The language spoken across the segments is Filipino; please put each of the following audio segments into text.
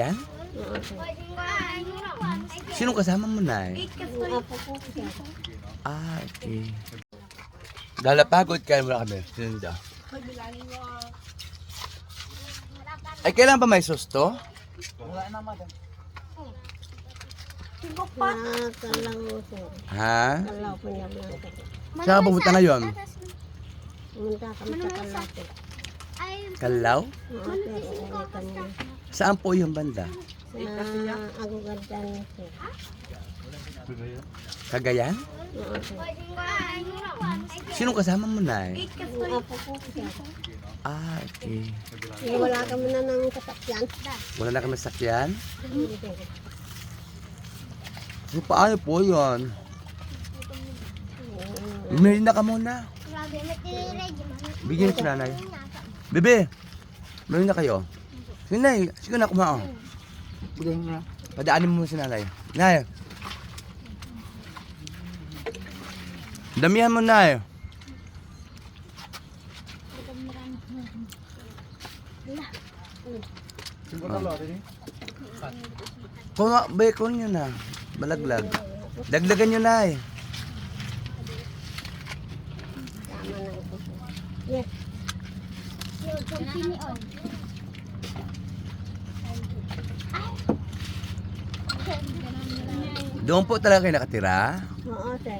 Yan? Sinong kasama mo na eh? Ah, okay. Lalapagod kayo mo kami. Sinunda. Ay, kailan ba may susto? Ah, kalaw, sir. Ha? Saan ka pumunta ngayon? Pumunta kami sa kalaw, sir. Kalaw? Saan po yung banda? Sa. Cagayan? Oo, sir. Sinong kasama mo na eh? Apo ko, sir. Ah, okay. Wala kami na ng kasakyan. Wala na kami sakyan? Hindi, sir. So, paano po yun? Merinda ka muna. Bigyan si nanay. Bebe, merinda kayo. Sige na, sige na kumao. Padaanin mo si nanay. Nay. Damihan mo na Kung ba ko nyo na. Balaglag. Dagdagan nyo na eh. Tama na ito, sir. Yes. Doon po talaga kayo nakatira? Oo, sir.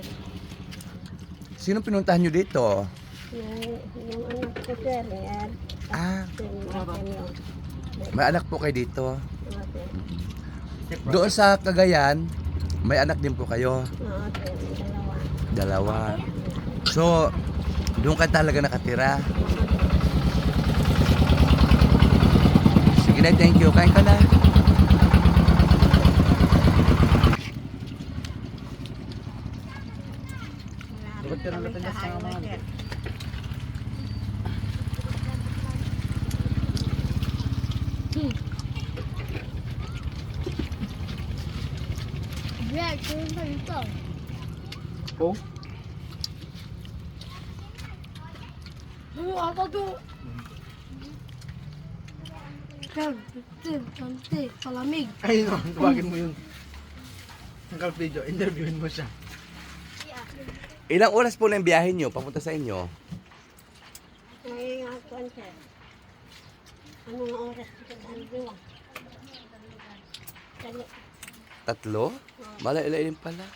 Sino pinuntahan nyo dito? Yung, anak ko, sir. Yan. Ah, may anak po kayo dito. Oo, sir. Doon sa Cagayan, may anak din po kayo. Oo, sir. Dalawa. Dalawa. So, doon ka talaga nakatira. Sige na, thank you. Kain ka na. Oh, Palamig. ay no, tawagin mo yun. Ang video, interviewin mo siya. Ilang oras po na yung biyahe nyo papunta sa inyo? Ay, nga po, sir. Anong oras ko sa dalawa? Dali. Tatlo? Mala ilalim pala.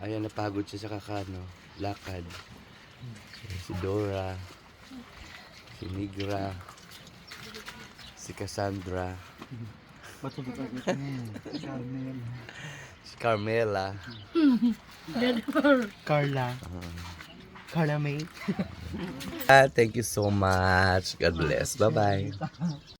Ayan, napagod siya sa kakano. Lakad. Si Dora. Si Nigra. Si Cassandra. Si Carmela. Carla. Carla May. Ah, thank you so much. God bless. Bye-bye.